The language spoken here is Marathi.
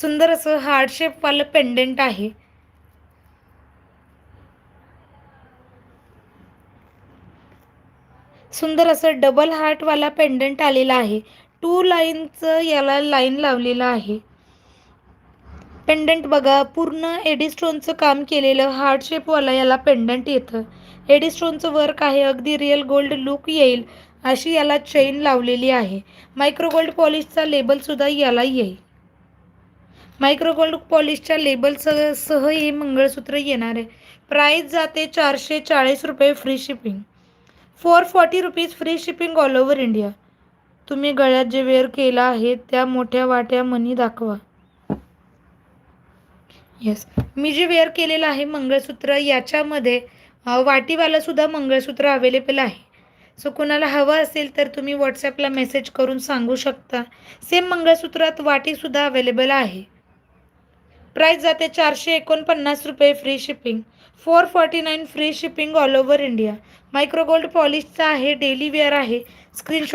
सुंदर असं हार्डशेपवालं पेंडेंट आहे. सुंदर असं डबल हार्टवाला पेंडंट आलेला आहे. टू लाईनचं याला लाईन लावलेलं आहे. पेंडंट बघा पूर्ण एडिस्टोनचं काम केलेलं हार्ट शेपवाला याला पेंडंट येतं. एडिस्टोनचं वर्क आहे अगदी रिअल गोल्ड लुक येईल अशी याला चेन लावलेली आहे. मायक्रो गोल्ड पॉलिशचा लेबलसुद्धा याला येईल. मायक्रोगोल्ड पॉलिशच्या लेबलसह सह हे मंगळसूत्र येणार आहे. प्राईस जाते चारशे चाळीस रुपये free shipping four forty rupees free shipping all over India तुम्ही गळ्यात जे वेअर केला आहे त्या मोठ्या वाट्या मनी दाखवा. येस मी जे वेअर केलेलं आहे मंगळसूत्र याच्यामध्ये वाटीवालासुद्धा सुद्धा मंगळसूत्र अवेलेबल आहे. सो कुणाला हवं असेल तर तुम्ही व्हॉट्सॲपला मेसेज करून सांगू शकता. सेम मंगळसूत्रात वाटीसुद्धा अवेलेबल आहे. प्राईस जाते चारशे एकोणपन्नास रुपये free shipping four forty nine free shipping all over India micro gold पॉलिशचा आहे डेली वेअर आहे. स्क्रीनशॉट